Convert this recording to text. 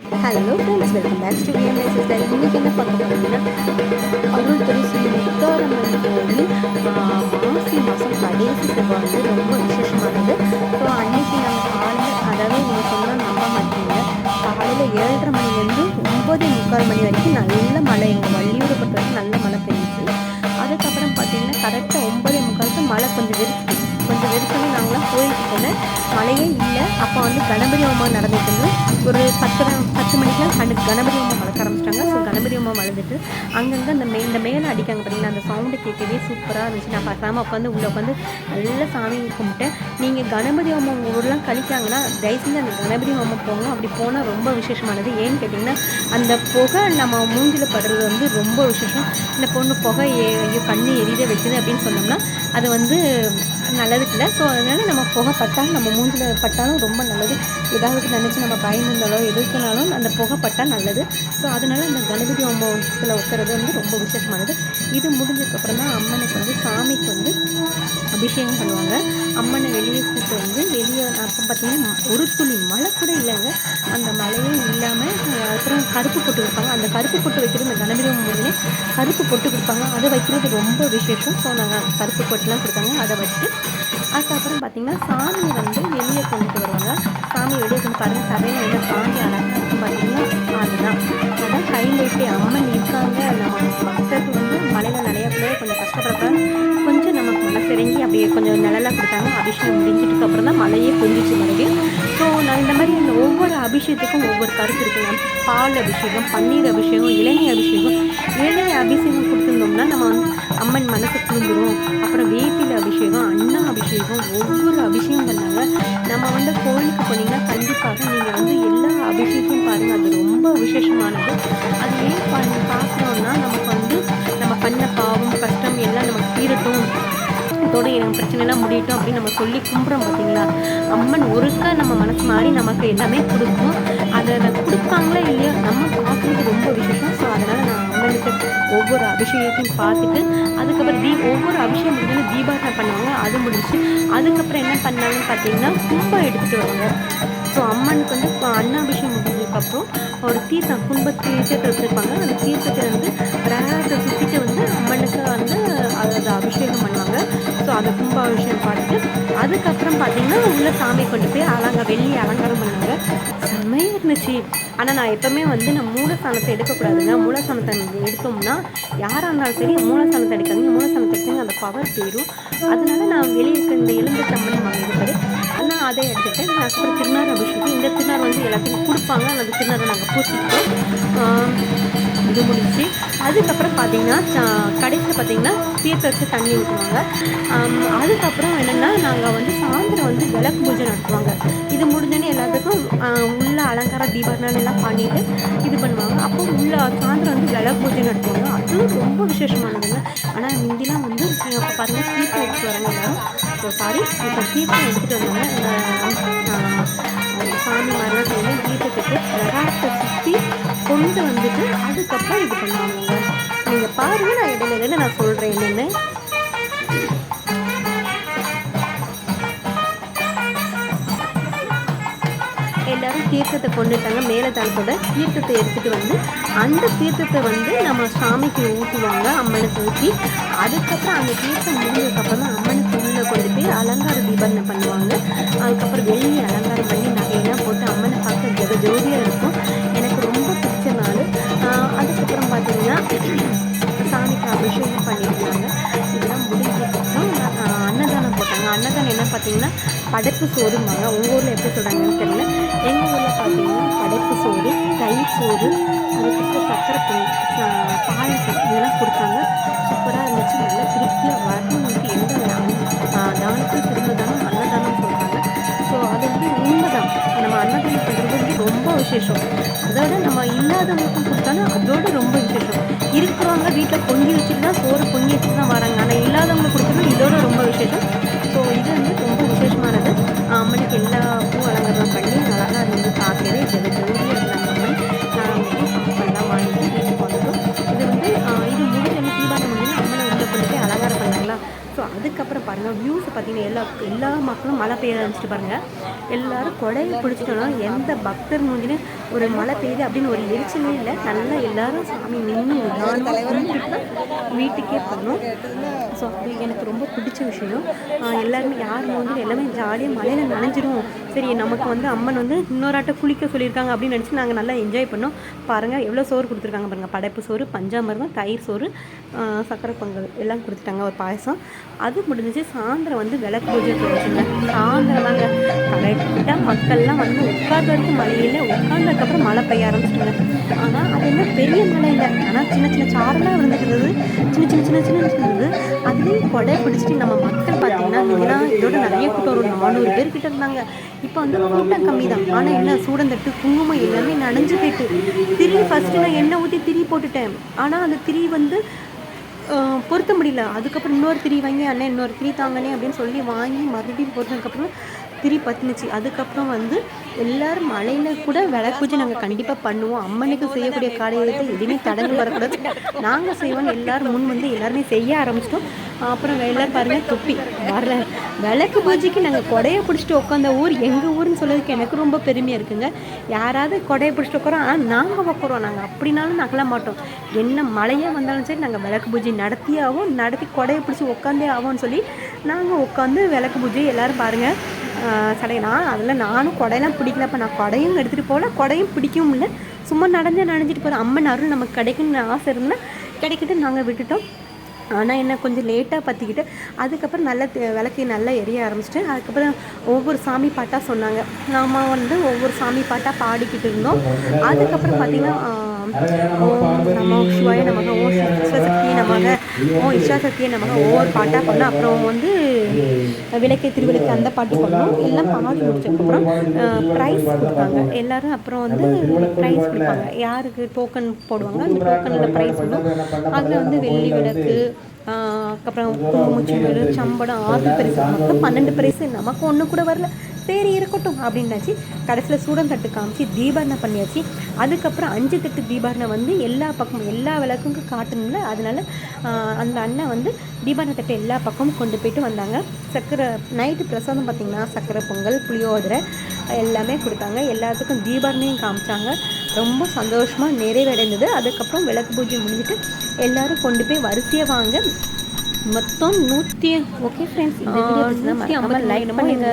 Hello friends welcome back to VMI sister இன்றைக்கி என்ன பார்க்க போகிறீங்கன்னா அருள் திரு முத்தாரம்மன் கோவில் மாசி மாதம் கடைசி செவ்வாய் வந்து ரொம்ப விசேஷமானது. ஸோ அன்னைக்கு நம்ம காலையில் அதாவது நீங்கள் சொன்னால் நம்ப மாட்டீங்க. காலையில் ஏழரை மணிலேருந்து ஒம்பது முக்கால் மணி வரைக்கும் நல்ல மழை எங்கள் வள்ளி எதுக்குமே நாங்களாம் கோயிலுக்கு போனேன் மழையே இல்லை. அப்போ வந்து கணபதி அம்மா நடந்துட்டு இருந்தோம் ஒரு பத்து பத்து மணிக்கெலாம் கண கணபதி அம்மா வளர்க்க ஆரம்பிச்சிட்டாங்க. ஸோ கணபதி அம்மா வளர்ந்துட்டு அங்கங்கே அந்த மே இந்த மேலே அடிக்காங்க பார்த்தீங்களா அந்த சவுண்டு கேட்கவே சூப்பராக இருந்துச்சு. நான் பார்க்காம உட்காந்து உள்ளே உட்காந்து நல்லா சாமி கும்பிட்டேன். நீங்கள் கணபதி அம்மா உங்கள் ஊர்லாம் கழிக்காங்கன்னா தயவுசெய்து அந்த கணபதி அம்மா போங்க. அப்படி போனால் ரொம்ப விசேஷமானது. ஏன்னு கேட்டிங்கன்னா அந்த புகை நம்ம மூஞ்சில் படுறது வந்து ரொம்ப விசேஷம். இந்த பொண்ணு புகை ஏ- ஐயோ கண்ணு எரியுத வைக்குது அப்படின்னு சொன்னோம்னா அது வந்து நல்லது இல்லை. ஸோ அதனால் நம்ம புகை பட்டாலும் நம்ம மூஞ்சில் பட்டாலும் ரொம்ப நல்லது. ஏதாவது நினச்சி நம்ம பயந்துருந்தாலோ எதுக்குனாலும் அந்த புகை பட்டால் நல்லது. ஸோ அதனால் அந்த கணபதி அம்மத்தில் உட்கறது வந்து ரொம்ப விசேஷமானது. இது முடிஞ்சதுக்கப்புறம் தான் அம்மனுக்கு வந்து சாமிக்கு வந்து அபிஷேகம் பண்ணுவாங்க. அம்மனை வெளியே கூப்பிட்டு வந்து வெளியே அப்போ பார்த்தீங்கன்னா ஒரு துளி மழை கூட இல்லைங்க. அந்த மழையே இல்லாமல் அப்புறம் கருப்பு பொட்டு வைப்பாங்க. அந்த கருப்பு பொட்டு வைக்கிறது இந்த கணபதி ஹோமம் முடிஞ்சே கருப்பு பொட்டு கொடுப்பாங்க. அதை வைக்கிறது ரொம்ப விசேஷம். ஸோ நாங்கள் கருப்பு பொட்டுலாம் கொடுத்தாங்க. அதை வச்சுட்டு அதுக்கப்புறம் பார்த்தீங்கன்னா சாமி வந்து வெளியே கொண்டுட்டு வருவாங்க. சாமி வெளியே கொண்டு பாருங்கள் சபையில் வந்து சாமி அழகாக இருக்கும் பார்த்தீங்கன்னா அதுதான். அதான் ஹைலைட்டே அம்மன் இருக்காங்க. நம்ம பக்தர்கள் வந்து மலையில் நனையக்குள்ளே கொஞ்சம் கஷ்டப்படுறாங்க கொஞ்சம் நமக்கு மனசிறங்கி அப்படியே கொஞ்சம் நிழலாக கொடுத்தாங்க. அபிஷேகம் முடிஞ்சிட்டுக்கு அப்புறம் தான் மழையே கொஞ்சிச்சு மறுபடியும். ஸோ நான் இந்த மாதிரி இந்த ஒவ்வொரு அபிஷேகத்துக்கும் ஒவ்வொரு கருத்து இருக்குங்க பால் அபிஷேகம் பன்னீர் அபிஷேகம் இளநீர் அபிஷேகம் இளநீர் அபிஷேகம் கொடுத்துருந்தோம்னா நம்ம வந்து அம்மன் மனசு குளிந்துரும் அப்புறம் வேப்பிலை அபிஷேகம் அண்ணா அபிஷேகம் ஒவ்வொரு அபிஷேகம் பண்ணாங்க நம்ம வந்து கோயிலுக்கு போனீங்கன்னா கண்டிப்பாக நீங்கள் வந்து எல்லா அபிஷேகம் பாருங்கள் அது ரொம்ப விசேஷமானது. அது ஏன் பண்ணி பார்க்குறோன்னா நமக்கு வந்து நம்ம பண்ண பாவம் கஷ்டம் எல்லாம் நமக்கு தீரட்டும். இதோட எனக்கு பிரச்சனைலாம் முடியட்டும் அப்படின்னு நம்ம சொல்லி கும்பிட்றோம் பார்த்தீங்களா? அம்மன் ஒருக்கா நம்ம மனசு மாறி நமக்கு எல்லாமே கொடுக்கும். அதை அதை கொடுப்பாங்களா இல்லையோ? நம்ம பார்க்குறது ரொம்ப விசேஷம். ஸோ அதனால் நான் அம்மனுக்கு ஒவ்வொரு அபிஷேகத்தையும் பார்த்துட்டு அதுக்கப்புறம் தீ ஒவ்வொரு அபிஷேகம் முடிஞ்சு தீபாவளி பண்ணுவாங்க. அது முடிஞ்சு அதுக்கப்புறம் என்ன பண்ணாங்கன்னு பார்த்தீங்கன்னா கும்பம் எடுத்துகிட்டு வருவாங்க. ஸோ அம்மனுக்கு வந்து இப்போ அன்னாபிஷேகம் முடிஞ்சதுக்கப்புறம் ஒரு தீர்த்தம் கும்ப தீர்த்தத்தை வச்சுருப்பாங்க. அந்த தீர்த்தத்தை வந்து பிரகாரத்தை சுற்றிட்டு வந்து அம்மனுக்கு வந்து அதை அபிஷேகம் பண்ணுவாங்க. ஸோ அதை கும்பாபிஷேகம் பார்த்துட்டு அதுக்கப்புறம் பார்த்தீங்கன்னா உள்ள சாமி கொண்டு போய் அலங்க வெள்ளி அலங்காரம் பண்ணுவாங்க. செம்மையாக இருந்துச்சு. ஆனால் நான் எப்போவுமே வந்து நான் மூலஸ்தானத்தை எடுக்கக்கூடாதுங்க. மூலஸ்தானத்தை எடுத்தோம்னா யாராக இருந்தாலும் சரி மூலஸ்தானத்தை எடுக்காதீங்க. மூலஸ்தானத்தை எடுத்தீங்க அந்த பவர் போயிடும் அதனால நான் வெளியே இருக்க இந்த எலும்பு சம்மன் வாங்கி இருப்பாரு ஆனால் அதை எடுத்துகிட்டு அதுக்கப்புறம் அப்புறம் திருநார் அபிஷேகம் இந்த திருநார் வந்து எல்லாத்துக்கும் கொடுப்பாங்க. அந்த திருநாரை நாங்கள் பூசிக்கிட்டோம் இது முடிச்சு அதுக்கப்புறம் பார்த்தீங்கன்னா கடைசியில் பார்த்தீங்கன்னா தீர்த்த வச்சு தண்ணி ஊற்றுவாங்க அதுக்கப்புறம் என்னென்னா நாங்கள் வந்து சாயந்தரம் வந்து விளக்கு பூஜை நடத்துவாங்க. இது முடிஞ்சோன்னே எல்லாத்துக்கும் உள்ள அலங்கார தீபாவளி எல்லாம் பண்ணிட்டு இது பண்ணுவாங்க. அப்போ உள்ள சாயந்தரம் வந்து விளக்கு பூஜை நடத்துவாங்க. அதுவும் ரொம்ப விசேஷமானதுங்க. ஆனால் முந்திலாம் வந்து பாருங்கள் தீர்த்த வச்சு வராங்க எல்லாரும் ஸோ சாரி இப்போ தீபம் எடுத்துகிட்டு வந்தாங்க சாமி மாதிரிலாம் சேர்ந்து தீர்த்தத்துக்கு பிரகாரத்தை சுற்றி கொண்டு வந்துட்டு அதுக்கப்புறம் இது பண்ணுவாங்க. நீங்கள் பாருங்கள் நான் இடையில இடையில நான் சொல்கிறேன் என்னென்னு. எல்லாரும் தீர்த்தத்தை கொண்டுட்டாங்க. மேலதாளத்தோட தீர்த்தத்தை எடுத்துகிட்டு வந்து அந்த தீர்த்தத்தை வந்து நம்ம சாமிக்கு ஊற்றுவாங்க அம்மனுக்கு ஊற்றி அதுக்கப்புறம் அந்த தீர்த்தம் முடிஞ்சதுக்கப்புறம் தான் அம்மனுக்கு உள்ளே கொண்டு போய் அலங்கார தீபனை பண்ணுவாங்க. அதுக்கப்புறம் வெள்ளி அலங்காரம் பண்ணி நகையெல்லாம் போட்டு அம்மனை பார்க்க ஜெக ஜோதியாக இருக்கும். எனக்கு ரொம்ப பிடிச்ச நாள். அதுக்கப்புறம் பார்த்தீங்கன்னா சாமிக்கு அபிஷேகம் பண்ணியிருந்தாங்க. இதெல்லாம் முடிஞ்சதுக்கப்புறம் அன்னதானம் போட்டாங்க. அன்னதானம் என்ன பார்த்தீங்கன்னா படைப்பு சோறுமாங்க உங்கள் ஊரில் எப்படி சொல்கிறாங்கன்னு தெரியல. எங்கள் ஊரில் பார்த்தீங்கன்னா படைப்பு சோறு தயிர் சோறு அதுக்கப்புறம் சக்கரை பாயசம் இதெல்லாம் கொடுத்தாங்க. இல்லாதவங்களுக்கும் அதோட ரொம்ப விசேஷம். இருக்கிறவங்க வீட்டில் பொங்கி வச்சுட்டு தான் சோறு பொங்கி வச்சுட்டு தான் வராங்க. ஆனால் இல்லாதவங்களுக்கு கொடுக்குறது இதோட ரொம்ப விசேஷம். ஸோ இது வந்து ரொம்ப விசேஷமானது. அம்மனுக்கு எல்லா பூ அலங்காரம் பண்ணி அழகாக இருந்து பார்க்கவே ஜெக ஜோதியாக இருந்தாங்க அம்மன். நான் வந்து சாப்பாடுலாம் வீட்டுக்கு வந்துட்டோம் இது வந்து இது முடிஞ்சு தீபாவளி முடிஞ்சு அம்மனை உள்ள கொண்டு போய் அலங்காரம் பண்ணாங்களா ஸோ அதுக்கப்புறம் பாருங்கள் வியூஸ் பார்த்தீங்கன்னா எல்லா எல்லா மக்களும் மழை பெய்ய ஆரம்பிச்சிட்டு பாருங்கள் எல்லோரும் கொடையை பிடிச்சிட்டோன்னா எந்த பக்தர் மூஞ்சிலும் ஒரு மழை பெய்யுது அப்படின்னு ஒரு எரிச்சலே இல்லை. நல்லா எல்லாரும் சாமி நின்று நிதானமாக வீட்டுக்கே போனோம் ஸோ அது எனக்கு ரொம்ப பிடிச்ச விஷயம். எல்லாருமே யார் வந்து எல்லாமே ஜாலியாக மழையில் நனைஞ்சிரும். சரி நமக்கு வந்து அம்மன் வந்து இன்னொரு குளிக்க சொல்லியிருக்காங்க அப்படின்னு நினச்சி நாங்கள் நல்லா என்ஜாய் பண்ணோம். பாருங்கள் எவ்வளோ சோறு கொடுத்துருக்காங்க பாருங்கள் படைப்பு சோறு பஞ்சாமிர்தம் தயிர் சோறு சக்கரை பொங்கல் எல்லாம் கொடுத்துட்டாங்க ஒரு பாயசம். அது முடிஞ்சிச்சு. சாயந்தரம் வந்து விளக்கு பூஜை போச்சுங்க சாயந்தரம் தாங்க கரெக்டாக மக்கள்லாம் வந்து உட்கார்ந்ததுக்கு மழையில் அதுக்கப்புறம் மழை பெய்ய ஆரம்பிச்சிட்டுங்க. ஆனால் அது என்ன பெரிய மழை இல்லை. ஆனால் சின்ன சின்ன சாரெல்லாம் விழுந்துக்கிறது சின்ன சின்ன சின்ன சின்ன இருந்தது அதுலேயும் கொடை பிடிச்சிட்டு நம்ம மக்கள் பார்த்தீங்கன்னா இங்கெல்லாம் இதோட நிறைய கூட்டம் ஒரு நானூறு பேர் கிட்ட இருந்தாங்க. இப்போ வந்து கூட்டம் கம்மி தான் ஆனால் என்ன சூடந்தட்டு குங்குமம் எல்லாமே நனைஞ்சு போயிட்டு. திரி ஃபஸ்ட்டு நான் எண்ணெய் ஊற்றி திரி போட்டுட்டேன். ஆனால் அந்த திரி வந்து பொருத்த முடியல. அதுக்கப்புறம் இன்னொரு திரி வாங்கி அண்ணன் இன்னொரு திரி தாங்கனே அப்படின்னு சொல்லி வாங்கி மறுபடியும் பொருத்ததுக்கப்புறம் திரி பத்துனுச்சு. அதுக்கப்புறம் வந்து எல்லாரும் மழையில் கூட விளக்கு பூஜை நாங்கள் கண்டிப்பாக பண்ணுவோம். அம்மனுக்கு செய்யக்கூடிய காரியத்தை எதுவுமே தடங்கு வரக்கூடாது. நாங்கள் செய்வோம். எல்லாரும் முன் வந்து எல்லாருமே செய்ய ஆரம்பிச்சிட்டோம். அப்புறம் எல்லாரும் பாருங்க தொப்பி. வரல. விளக்கு பூஜைக்கு நாங்கள் கொடையை பிடிச்சிட்டு உட்காந்த ஊர் எங்கள் ஊர்னு சொல்றதுக்கு எனக்கு ரொம்ப பெருமையாக இருக்குங்க. யாராவது கொடையை பிடிச்சிட்டு உட்காரோம் ஆனால் நாங்கள் உட்காரோம் நாங்கள் அப்படினாலும் நகல மாட்டோம். என்ன மழையாக வந்தாலும் சரி நாங்கள் விளக்கு பூஜை நடத்தியே ஆகும் நடத்தி கொடையை பிடிச்சி உட்காந்தே ஆகும்னு சொல்லி நாங்கள் உட்காந்து விளக்கு பூஜை எல்லாரும் பாருங்கள் சடை நான் அதில் நானும் கொடையெல்லாம் பிடிக்கல அப்போ நான் கொடையும் எடுத்துகிட்டு போகல. கொடையும் பிடிக்கவும் இல்லை. சும்மா நடந்து நனைஞ்சிட்டு போகிறேன் அம்மன் அருள் நமக்கு கிடைக்குன்னு ஆசை இருந்தால் கிடைக்கிட்டு நாங்கள் விட்டுட்டோம். ஆனால் என்ன கொஞ்சம் லேட்டாக பற்றிக்கிட்டு அதுக்கப்புறம் நல்ல விளக்கையை விளக்கு நல்லா எரிய ஆரம்பிச்சிட்டு அதுக்கப்புறம் ஒவ்வொரு சாமி பாட்டாக சொன்னாங்க. நாம் வந்து ஒவ்வொரு சாமி பாட்டாக பாடிக்கிட்டு இருந்தோம். அதுக்கப்புறம் பார்த்திங்கன்னா ஓம் நமோ சிவாய நமக ஓ சக்தி நமக ஓ இஷா சக்தியை நமக ஒவ்வொரு பாட்டாக பண்ணோம் அப்புறம் வந்து விளக்கை திருவிளக்கு அந்த பாட்டு பண்ணோம் எல்லாம் பாடி முடிச்சதுக்கப்புறம் ப்ரைஸ் கொடுத்தாங்க எல்லாரும் அப்புறம் வந்து ப்ரைஸ் கொடுப்பாங்க. யாருக்கு டோக்கன் போடுவாங்க அந்த டோக்கனில் ப்ரைஸ் வரும். அதில் வந்து வெள்ளி விளக்கு ஆஹ் அப்புறம் குங்குமச்சூடு சம்படம் ஆறு பரிசு மொத்தம் பன்னெண்டு பரிசு நமக்கு ஒன்று கூட வரல. சரி இருக்கட்டும் அப்படின்னாச்சு. கடைசியில் சூடம் தட்டு காமிச்சு தீபாரணை பண்ணியாச்சு. அதுக்கப்புறம் அஞ்சு தட்டு தீபாரணை வந்து எல்லா பக்கமும் எல்லா விளக்குக்கும் காட்டணும்ல. அதனால அந்த அண்ணன் வந்து தீபாரணை தட்டு எல்லா பக்கமும் கொண்டு போயிட்டு வந்தாங்க. சக்கரை நைட்டு பிரசாதம் பார்த்திங்கன்னா சக்கரை பொங்கல் புளியோதரை எல்லாமே கொடுத்தாங்க. எல்லாத்துக்கும் தீபாரணையும் காமிச்சாங்க. ரொம்ப சந்தோஷமாக நிறைவடைந்தது. அதுக்கப்புறம் விளக்கு பூஜை முடிஞ்சிட்டு எல்லாரும் கொண்டு போய் வரிசையாக வாங்க. மொத்தம் நூற்றி ஓகே ஃப்ரெண்ட்ஸ் இந்த வீடியோ லைக் பண்ணுங்க